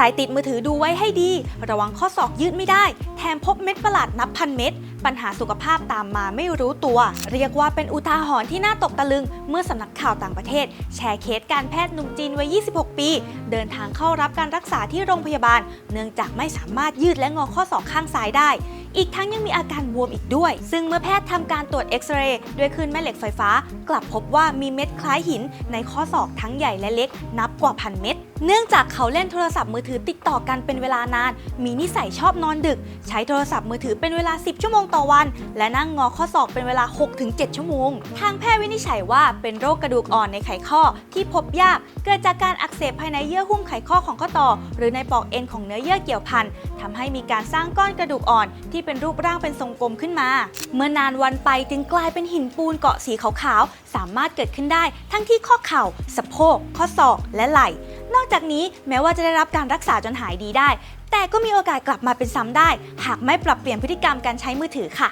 รติดมือถือดูไว้ให้ดี ระวังข้อศอกยืดไม่ได้ แถมพบเม็ดประหลาดนับพันเม็ด ปัญหาสุขภาพตามมาไม่รู้ตัว เรียกว่าเป็นอุทาหรณ์ที่น่าตกตะลึง เมื่อสำนักข่าวต่างประเทศ แชร์เคสการแพทย์หนุ่มจีนวัย 26 ปี เดินทางเข้ารับการรักษาที่โรงพยาบาล เนื่องจากไม่สามารถยืดและงอข้อศอกข้างซ้ายได้ อีกทั้งยังมีอาการบวมอีกด้วย ซึ่งเมื่อแพทย์ทำการตรวจเอ็กซเรย์ด้วยคลื่นแม่เหล็กไฟฟ้า กลับพบว่ามีเม็ดคล้ายหิน ในข้อศอกทั้งใหญ่และเล็ก นับกว่าพันเม็ดเนื่องจากเขาเล่นโทรศัพท์มือถือติดต่อกันเป็นเวลานาน มีนิสัยชอบนอนดึก ใช้โทรศัพท์มือถือเป็นเวลา 10 ชั่วโมงต่อวัน และนั่งงอข้อศอกเป็นเวลา 6-7 ชั่วโมง ทางแพทย์วินิจฉัยว่าเป็นโรคกระดูกอ่อนในไขข้อที่พบยาก เกิดจากการอักเสบภายในเยื่อหุ้มไขข้อของข้อต่อ หรือในปลอกเอ็นของเนื้อเยื่อเกี่ยวพันทำให้มีการสร้างก้อนกระดูกอ่อนที่เป็นรูปร่างเป็นทรงกลมขึ้นมา เมื่อนานวันไปจึงกลายเป็นหินปูนเกาะสีขาวๆ สามารถเกิดขึ้นได้ทั้งที่ข้อเข่า สะโพก ข้อศอก และไหล่ นอกจากนี้แม้ว่าจะได้รับการรักษาจนหายดีได้ แต่ก็มีโอกาสกลับมาเป็นซ้ำได้ หากไม่ปรับเปลี่ยนพฤติกรรมการใช้มือถือค่ะ